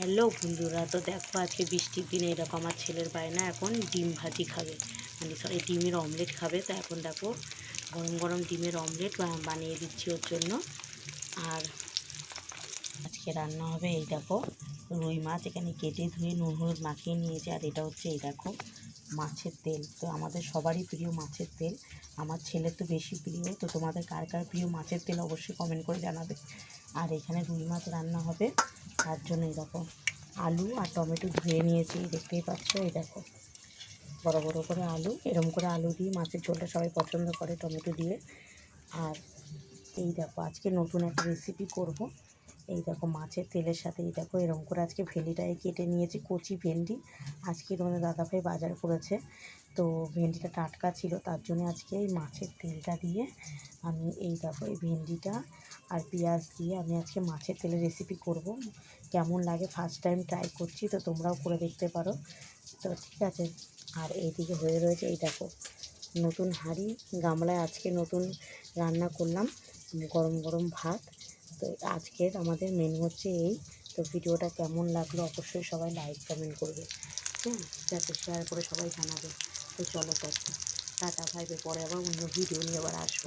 Hello বন্ধুরা, তো দেখো আজকে বৃষ্টির দিনে এরকম আমার ছেলের বায়না এখন ডিম ভাজি খাবে। মানে সরি, ডিমের অমলেট খাবে। তো এখন দেখো গরম গরম ডিমের অমলেট বানিয়ে দিচ্ছি ওর জন্য। আর আজকে রান্না হবে এই দেখো রুই মাছ। এখানে কেটে ধুয়ে নুন হলুদ মাখিয়ে নিয়েছে। আর এটা হচ্ছে এই দেখো মাছের তেল। তো আমাদের সবারই প্রিয় মাছের তেল। আমার ছেলের তো বেশি প্রিয়। তো তোমাদের কার কার প্রিয় মাছের তেল অবশ্যই কমেন্ট করে জানাবে। আর এখানে রুই মাছ রান্না হবে। তার জন্য এই দেখো আলু আর টমেটো ধুয়ে নিয়েছি, দেখতেই পাচ্ছ, এই দেখো। বড় বড় করে আলু, এরম করে আলু দিয়ে মাছের ঝোলটা সবাই পছন্দ করে টমেটো দিয়ে। আর এই দেখো, আজকে নতুন একটা রেসিপি করব। এই দেখো, মাছের তেলের সাথে, এই দেখো এরকম করে আজকে ভেন্ডিটাকে কেটে নিয়েছি, কচি ভেন্ডি। আজকে তোমাদের দাদাভাই বাজার করেছে। তো ভেন্ডিটা টাটকা ছিল, তার জন্য আজকে এই মাছের তেলটা দিয়ে আমি এই দেখো, এই ভেন্ডিটা আর পেঁয়াজ দিয়ে আমি আজকে মাছের তেলের রেসিপি করব। কেমন লাগে ফার্স্ট টাইম ট্রাই করছি, তো তোমরাও করে দেখতে পারো। তো ঠিক আছে, আর এইদিকে হয়ে রয়েছে, এই দেখো, নতুন হাঁড়ি, গামলায় আজকে নতুন রান্না করলাম, গরম গরম ভাত। তো আজকের আমাদের মেনু হচ্ছে এই, তো ভিডিওটা কেমন লাগল অবশ্যই সবাই লাইক কমেন্ট করবে। হ্যাঁ যাতে শেয়ার করে সবাই জানাবে। তো চলো তো টাটা ভাইবে পরে আবার অন্য ভিডিও নিয়ে আবার আসব।